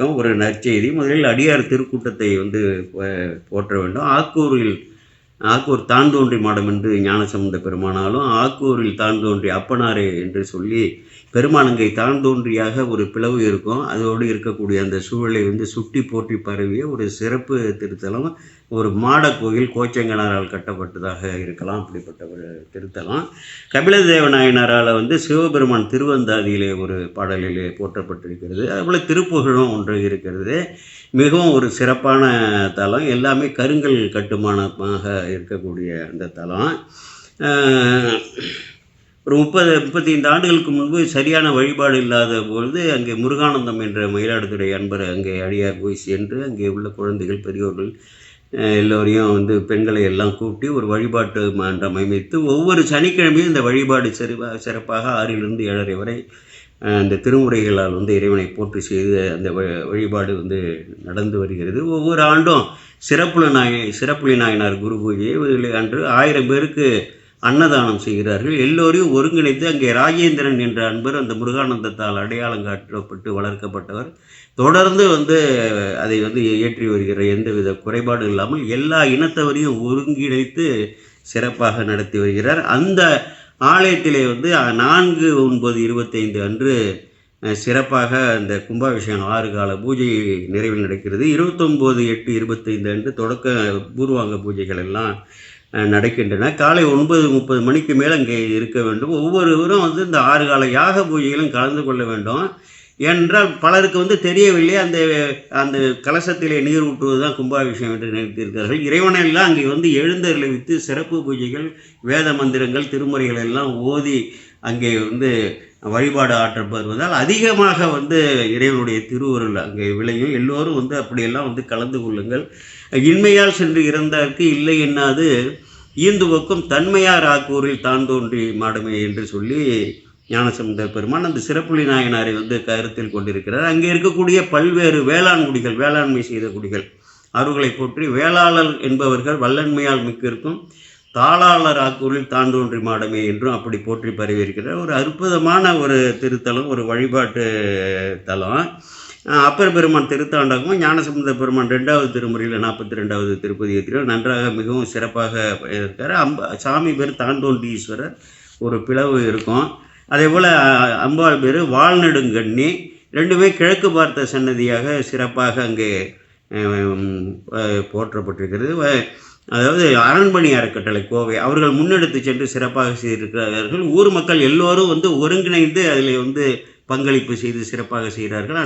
வணக்கம் ஒரு நற்செய்தி. முதலில் அடியார் திருக்கூட்டத்தை வந்து போற்ற வேண்டும். ஆக்கூரில் ஆக்கூர் தாந்தோன்றி மாடம் என்று ஞானசம்பந்த பெருமானாலும் ஆக்கூரில் தான்தோன்றி அப்பனாரே என்று சொல்லி பெருமானங்கை தான்தோன்றியாக ஒரு பிளவு இருக்கும். அதோடு இருக்கக்கூடிய அந்த சூழலை வந்து சுட்டி போற்றி பரவிய ஒரு சிறப்பு திருத்தலம். ஒரு மாட கோயில் கோச்சங்கனாரால் கட்டப்பட்டதாக இருக்கலாம். அப்படிப்பட்ட ஒரு திருத்தலம். கபிலதேவ நாயனரால் வந்து சிவபெருமான் திருவந்தாதியிலே ஒரு பாடலிலே போற்றப்பட்டிருக்கிறது. அதுபோல் திருப்புகழும் ஒன்று இருக்கிறது. மிகவும் ஒரு சிறப்பான தலம். எல்லாமே கருங்கல் கட்டுமானமாக இருக்கக்கூடிய அந்த தலம். ஒரு முப்பது முப்பத்தைந்து ஆண்டுகளுக்கு முன்பு சரியான வழிபாடு இல்லாத பொழுது அங்கே முருகானந்தம் என்ற மயிலாடுதுறை அன்பர் அங்கே அடியார் போய் சென்று அங்கே உள்ள குழந்தைகள் பெரியோர்கள் எல்லோரையும் வந்து பெண்களை எல்லாம் கூட்டி ஒரு வழிபாட்டு மன்றம் அமைத்து ஒவ்வொரு சனிக்கிழமையும் இந்த வழிபாடு சிறப்பாக சிறப்பாக ஆறிலிருந்து ஏழரை வரை அந்த திருமுறைகளால் வந்து இறைவனை போற்றி செய்து அந்த வழிபாடு வந்து நடந்து வருகிறது. ஒவ்வொரு ஆண்டும் சிறப்புல நாய சிறப்புலி நாயனார் குரு பூஜையை அன்று ஆயிரம் பேருக்கு அன்னதானம் செய்கிறார்கள். எல்லோரையும் ஒருங்கிணைத்து அங்கே ராஜேந்திரன் என்ற அன்பர் அந்த முருகானந்தத்தால் அடையாளம் காட்டப்பட்டு வளர்க்கப்பட்டவர். தொடர்ந்து வந்து அதை வந்து ஏற்றி வருகிற எந்தவித குறைபாடு இல்லாமல் எல்லா இனத்தவரையும் ஒருங்கிணைத்து சிறப்பாக நடத்தி வருகிறார். அந்த ஆலயத்திலே வந்து நான்கு ஒன்பது இருபத்தைந்து அன்று சிறப்பாக அந்த கும்பாபிஷேகம் ஆறு கால பூஜை நிறைவில் நடக்கிறது. இருபத்தொம்போது எட்டு இருபத்தைந்து அன்று தொடக்க பூர்வாங்க பூஜைகள் எல்லாம் நடக்கின்றன. காலை ஒன்பது முப்பது மணிக்கு மேல் அங்கே இருக்க வேண்டும். ஒவ்வொருவரும் வந்து இந்த ஆறு கால யாக பூஜைகளும் கலந்து கொள்ள வேண்டும். என்றால் பலருக்கு வந்து தெரியவில்லை. அந்த அந்த கலசத்திலே நீர் ஊற்றுவது தான் கும்பாபிஷேகம் என்று நினைத்திருக்கிறார்கள். இறைவனெல்லாம் அங்கே வந்து எழுந்தர்களை வித்து சிறப்பு பூஜைகள் வேத மந்திரங்கள் திருமுறைகள் எல்லாம் ஓதி அங்கே வந்து வழிபாடு ஆற்றப்படுவதால் அதிகமாக வந்து இறைவனுடைய திருவுருள் அங்கே விளையும். எல்லோரும் வந்து அப்படியெல்லாம் வந்து கலந்து கொள்ளுங்கள். இன்மையால் சென்று இறந்தார்க்கு இல்லை என்னாது? ஈந்துவக்கும் தன்மையார் ஆக்கூரில் தான் தோன்றி மாடுமே என்று சொல்லி ஞானசம்பந்தர் பெருமான் அந்த சிறப்புலி நாயனாரை வந்து கருத்தில் கொண்டிருக்கிறார். அங்கே இருக்கக்கூடிய பல்வேறு வேளாண் குடிகள் வேளாண்மை செய்த குடிகள் அவர்களை போற்றி வேளாளர் என்பவர்கள் வல்லன்மையால் மிக்கிருக்கும் தாளாளர் ஆக்கூரில் தாண்டோன்றி மாடமே என்றும் அப்படி போற்றி பரவியிருக்கிறார். ஒரு அற்புதமான ஒரு திருத்தலம் ஒரு வழிபாட்டு தலம். அப்பர் பெருமான் திருத்தாண்டகமும் ஞானசம்பந்த பெருமான் ரெண்டாவது திருமுறையில் நாற்பத்தி ரெண்டாவது திருப்பதியத்திலும் நன்றாக மிகவும் சிறப்பாக இருக்கார். அம்ப சாமி பேர் தாண்டோண்டீஸ்வரர் ஒரு பிளவு இருக்கும். அதே போல் அம்பாள் பேர் வாழ்நெடுங்கண்ணி. ரெண்டுமே கிழக்கு பார்த்த சன்னதியாக சிறப்பாக அங்கே போற்றப்பட்டிருக்கிறது. வ- அதாவது அரண்மனை அறக்கட்டளை கோவை. அவர்கள் முன்னெடுத்து சென்று சிறப்பாக செய்திருக்கிறார்கள். ஊர் மக்கள் எல்லோரும் வந்து ஒருங்கிணைந்து அதில் வந்து பங்களிப்பு செய்து சிறப்பாக செய்கிறார்கள்.